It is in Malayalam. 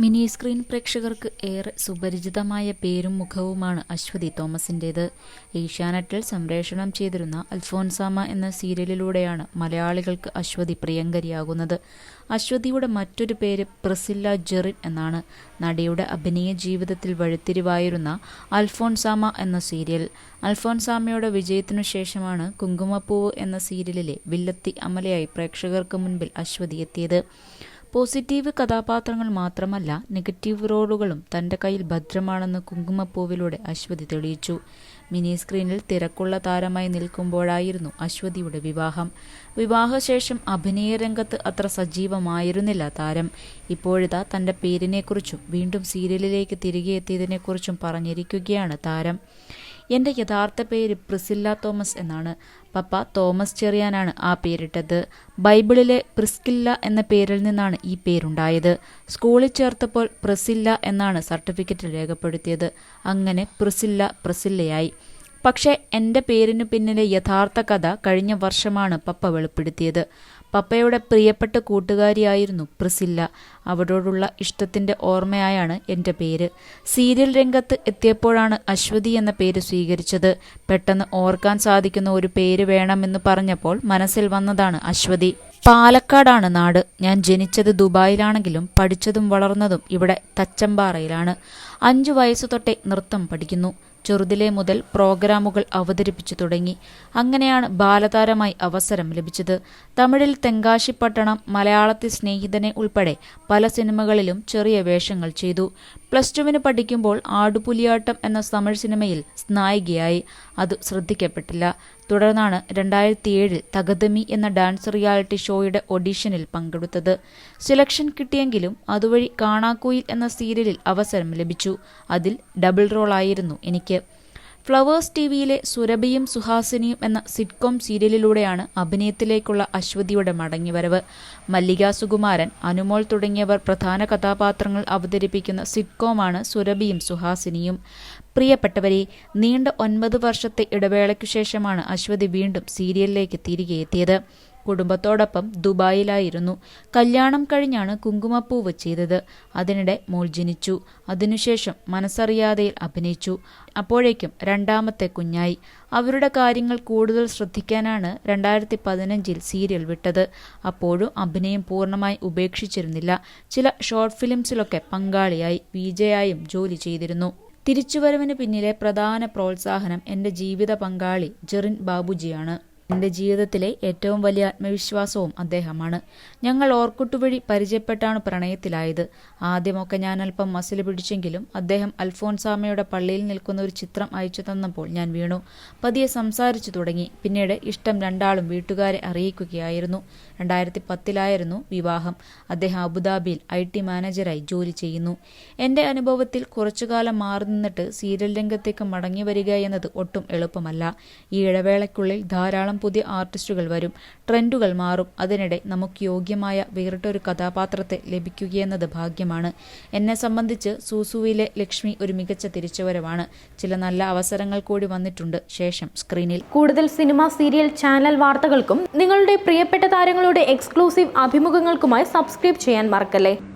മിനി സ്ക്രീൻ പ്രേക്ഷകർക്ക് ഏറെ സുപരിചിതമായ പേരും മുഖവുമാണ് അശ്വതി തോമസിന്റേത് ഏഷ്യാനെറ്റിൽ സംപ്രേഷണം ചെയ്തിരുന്ന അൽഫോൻസാമ എന്ന സീരിയലിലൂടെയാണ് മലയാളികൾക്ക് അശ്വതി പ്രിയങ്കരിയാകുന്നത്. അശ്വതിയുടെ മറ്റൊരു പേര് പ്രസില്ല ജെറിൻ എന്നാണ്. നടിയുടെ അഭിനയ ജീവിതത്തിൽ വഴിത്തിരിവായിരുന്ന അൽഫോൻസാമ എന്ന സീരിയൽ. അൽഫോൻസാമയുടെ വിജയത്തിനു ശേഷമാണ് കുങ്കുമപ്പൂവ് എന്ന സീരിയലിലെ വില്ലത്തി അമലയായി പ്രേക്ഷകർക്ക് മുൻപിൽ അശ്വതി എത്തിയത്. പോസിറ്റീവ് കഥാപാത്രങ്ങൾ മാത്രമല്ല നെഗറ്റീവ് റോളുകളും തന്റെ കയ്യിൽ ഭദ്രമാണെന്ന് കുങ്കുമപ്പൂവിലൂടെ അശ്വതി തെളിയിച്ചു. മിനി സ്ക്രീനിൽ തിരക്കുള്ള താരമായി നിൽക്കുമ്പോഴായിരുന്നു അശ്വതിയുടെ വിവാഹം. വിവാഹശേഷം അഭിനയ രംഗത്ത് അത്ര സജീവമായിരുന്നില്ല താരം. ഇപ്പോഴിതാ തന്റെ പേരിനെക്കുറിച്ചും വീണ്ടും സീരിയലിലേക്ക് തിരികെ എത്തിയതിനെക്കുറിച്ചും പറഞ്ഞിരിക്കുകയാണ് താരം. എന്റെ യഥാർത്ഥ പേര് പ്രിസില്ല തോമസ് എന്നാണ്. പപ്പ തോമസ് ചെറിയാനാണ് ആ പേരിട്ടത്. ബൈബിളിലെ പ്രിസ്കില്ല എന്ന പേരിൽ നിന്നാണ് ഈ പേരുണ്ടായത്. സ്കൂളിൽ ചേർത്തപ്പോൾ പ്രിസില്ല എന്നാണ് സർട്ടിഫിക്കറ്റിൽ രേഖപ്പെടുത്തിയത്. അങ്ങനെ പ്രിസില്ല പ്രിസില്ലയായി. പക്ഷേ എന്റെ പേരിനു പിന്നിലെ യഥാർത്ഥ കഥ കഴിഞ്ഞ വർഷമാണ് പപ്പ വെളിപ്പെടുത്തിയത്. പപ്പയുടെ പ്രിയപ്പെട്ട കൂട്ടുകാരിയായിരുന്നു പ്രിസില്ല. അവരോടുള്ള ഇഷ്ടത്തിന്റെ ഓർമ്മയായാണ് എന്റെ പേര്. സീരിയൽ രംഗത്ത് എത്തിയപ്പോഴാണ് അശ്വതി എന്ന പേര് സ്വീകരിച്ചത്. പെട്ടെന്ന് ഓർക്കാൻ സാധിക്കുന്ന ഒരു പേര് വേണമെന്ന് പറഞ്ഞപ്പോൾ മനസ്സിൽ വന്നതാണ് അശ്വതി. പാലക്കാടാണ് നാട്. ഞാൻ ജനിച്ചത് ദുബായിലാണെങ്കിലും പഠിച്ചതും വളർന്നതും ഇവിടെ തച്ചമ്പാറയിലാണ്. അഞ്ചു വയസ്സു തൊട്ടേ നൃത്തം പഠിക്കുന്നു. ചെറുതിലെ മുതൽ പ്രോഗ്രാമുകൾ അവതരിപ്പിച്ചു തുടങ്ങി. അങ്ങനെയാണ് ബാലതാരമായി അവസരം ലഭിച്ചത്. തമിഴിൽ തെങ്കാശിപ്പട്ടണം മലയാളത്തിൽ സ്നേഹിതനെ ഉൾപ്പെടെ പല സിനിമകളിലും ചെറിയ വേഷങ്ങൾ ചെയ്തു. പ്ലസ് ടുവിന് പഠിക്കുമ്പോൾ ആടുപുലിയാട്ടം എന്ന തമിഴ് സിനിമയിൽ നായികയായി. അത് ശ്രദ്ധിക്കപ്പെട്ടില്ല. തുടർന്നാണ് രണ്ടായിരത്തി ഏഴിൽ തകതമി എന്ന ഡാൻസ് റിയാലിറ്റി ഷോയുടെ ഒഡീഷനിൽ പങ്കെടുത്തത്. സെലക്ഷൻ കിട്ടിയെങ്കിലും അതുവഴി കാണാക്കുയിൽ എന്ന സീരിയലിൽ അവസരം ലഭിച്ചു. അതിൽ ഡബിൾ റോളായിരുന്നു എനിക്ക്. ഫ്ലവേഴ്സ് ടി വിയിലെ സുരഭിയും സുഹാസിനിയും എന്ന സിറ്റ്കോം സീരിയലിലൂടെയാണ് അഭിനയത്തിലേക്കുള്ള അശ്വതിയുടെ മടങ്ങിവരവ്. മല്ലിക സുകുമാരൻ അനുമോൾ തുടങ്ങിയവർ പ്രധാന കഥാപാത്രങ്ങൾ അവതരിപ്പിക്കുന്ന സിറ്റ്കോമാണ് സുരഭിയും സുഹാസിനിയും. പ്രിയപ്പെട്ടവരെ നീണ്ട ഒൻപത് വർഷത്തെ ഇടവേളയ്ക്കു ശേഷമാണ് അശ്വതി വീണ്ടും സീരിയലിലേക്ക് തിരികെ എത്തിയത്. കുടുംബത്തോടൊപ്പം ദുബായിലായിരുന്നു. കല്യാണം കഴിഞ്ഞാണ് കുങ്കുമപ്പൂവ് ചെയ്തത്. അതിനിടെ മോൾ ജനിച്ചു. അതിനുശേഷം മനസ്സറിയാതെയിൽ അഭിനയിച്ചു. അപ്പോഴേക്കും രണ്ടാമത്തെ കുഞ്ഞായി. അവരുടെ കാര്യങ്ങൾ കൂടുതൽ ശ്രദ്ധിക്കാനാണ് രണ്ടായിരത്തി പതിനഞ്ചിൽ സീരിയൽ വിട്ടത്. അപ്പോഴും അഭിനയം പൂർണമായി ഉപേക്ഷിച്ചിരുന്നില്ല. ചില ഷോർട്ട് ഫിലിംസിലൊക്കെ പങ്കാളിയായി വിജയായും ജോലി ചെയ്തിരുന്നു. തിരിച്ചുവരവിന് പിന്നിലെ പ്രധാന പ്രോത്സാഹനം എന്റെ ജീവിത പങ്കാളി ജെറിൻ ബാബുജിയാണ് എന്റെ ജീവിതത്തിലെ ഏറ്റവും വലിയ ആത്മവിശ്വാസവും അദ്ദേഹമാണ്. ഞങ്ങൾ ഓർക്കുട്ടു വഴി പരിചയപ്പെട്ടാണ് പ്രണയത്തിലായത്. ആദ്യമൊക്കെ ഞാൻ അല്പം മസിൽ പിടിച്ചെങ്കിലും അദ്ദേഹം അൽഫോൻസാമയുടെ പള്ളിയിൽ നിൽക്കുന്ന ഒരു ചിത്രം അയച്ചു തന്നപ്പോൾ ഞാൻ വീണു. പതിയെ സംസാരിച്ചു തുടങ്ങി. പിന്നീട് ഇഷ്ടം രണ്ടാളും വീട്ടുകാരെ അറിയിക്കുകയായിരുന്നു. രണ്ടായിരത്തി പത്തിലായിരുന്നു വിവാഹം. അദ്ദേഹം അബുദാബിയിൽ ഐ ടി മാനേജരായി ജോലി ചെയ്യുന്നു. എന്റെ അനുഭവത്തിൽ കുറച്ചുകാലം മാറി നിന്നിട്ട് സീരിയൽ രംഗത്തേക്ക് മടങ്ങി വരിക എന്നത് ഒട്ടും എളുപ്പമല്ല. ഈ ഇടവേളയ്ക്കുള്ളിൽ ധാരാളം പുതിയ ആർട്ടിസ്റ്റുകൾ വരും. ട്രെൻഡുകൾ മാറും. അതിനിടെ നമുക്ക് യോഗ്യമായ വേറിട്ടൊരു കഥാപാത്രത്തെ ലഭിക്കുകയെന്നത് ഭാഗ്യമാണ്. എന്നെ സംബന്ധിച്ച് സൂസുവിലെ ലക്ഷ്മി ഒരു മികച്ച തിരിച്ചുവരവാണ്. ചില നല്ല അവസരങ്ങൾ കൂടി വന്നിട്ടുണ്ട്. ശേഷം സ്ക്രീനിൽ. കൂടുതൽ സിനിമ സീരിയൽ ചാനൽ വാർത്തകൾക്കും നിങ്ങളുടെ പ്രിയപ്പെട്ട താരങ്ങളുടെ എക്സ്ക്ലൂസീവ് അഭിമുഖങ്ങൾക്കുമായി സബ്സ്ക്രൈബ് ചെയ്യാൻ മറക്കല്ലേ?